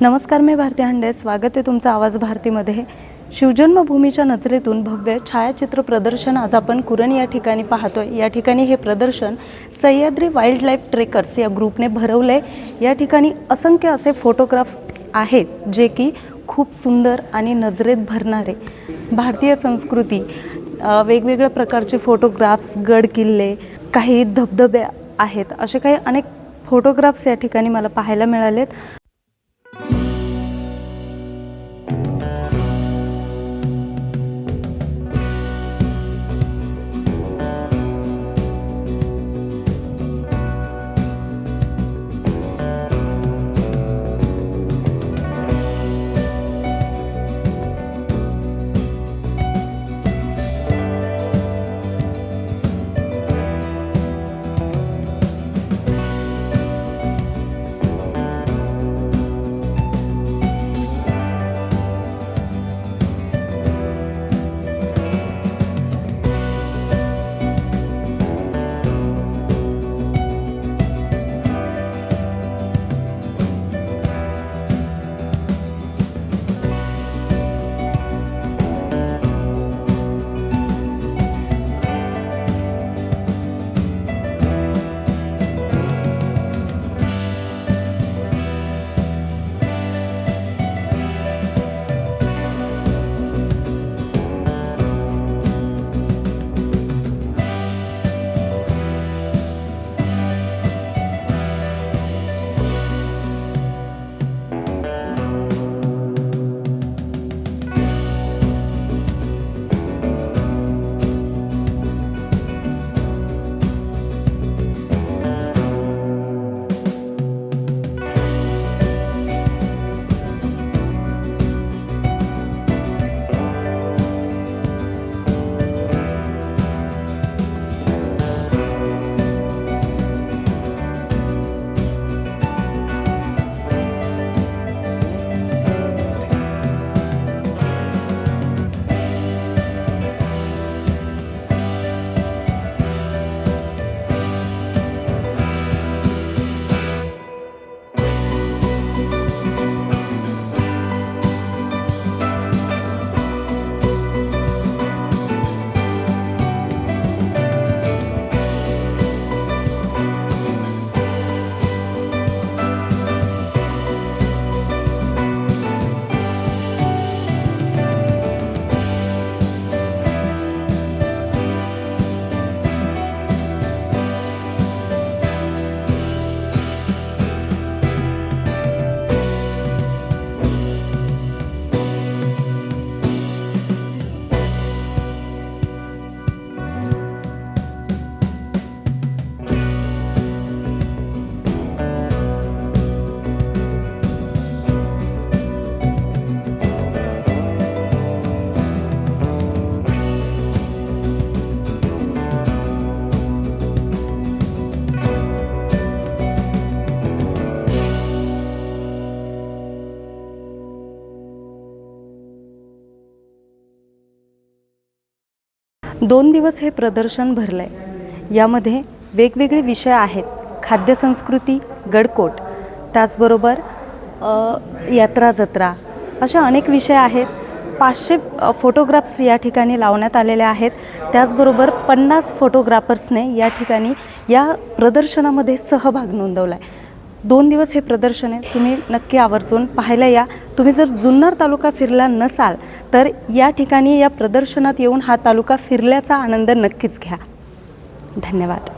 नमस्कार मी भारती हांडे. स्वागत आहे तुमचं आवाज भारतीमध्ये. शिवजन्मभूमीच्या नजरेतून भव्य छायाचित्र प्रदर्शन आज आपण कुरण या ठिकाणी पाहतोय. या ठिकाणी हे प्रदर्शन सह्याद्री वाईल्ड लाईफ ट्रेकर्स या ग्रुपने भरवलं आहे या ठिकाणी असंख्य असे फोटोग्राफ्स आहेत जे की खूप सुंदर आणि नजरेत भरणारे. भारतीय संस्कृती वेगवेगळ्या प्रकारचे फोटोग्राफ्स गड किल्ले काही धबधबे आहेत. असे काही अनेक फोटोग्राफ्स या ठिकाणी मला पाहायला मिळालेत. दोन दिवस हे प्रदर्शन भरलं आहे यामध्ये वेगवेगळे विषय आहेत. खाद्यसंस्कृती गडकोट त्याचबरोबर यात्रा जत्रा अशा अनेक विषय आहेत. पाचशे फोटोग्राफ्स या ठिकाणी लावण्यात आलेले आहेत. त्याचबरोबर पन्नास फोटोग्राफर्सने या ठिकाणी या प्रदर्शनामध्ये सहभाग नोंदवला आहे दोन दिवस हे प्रदर्शन आहे. तुम्ही नक्की आवर्जून पाहायला या. तुम्ही जर जुन्नर तालुका फिरला नसाल तर या ठिकाणी या प्रदर्शनात येऊन हा तालुका फिरल्याचा आनंद नक्कीच घ्या. धन्यवाद.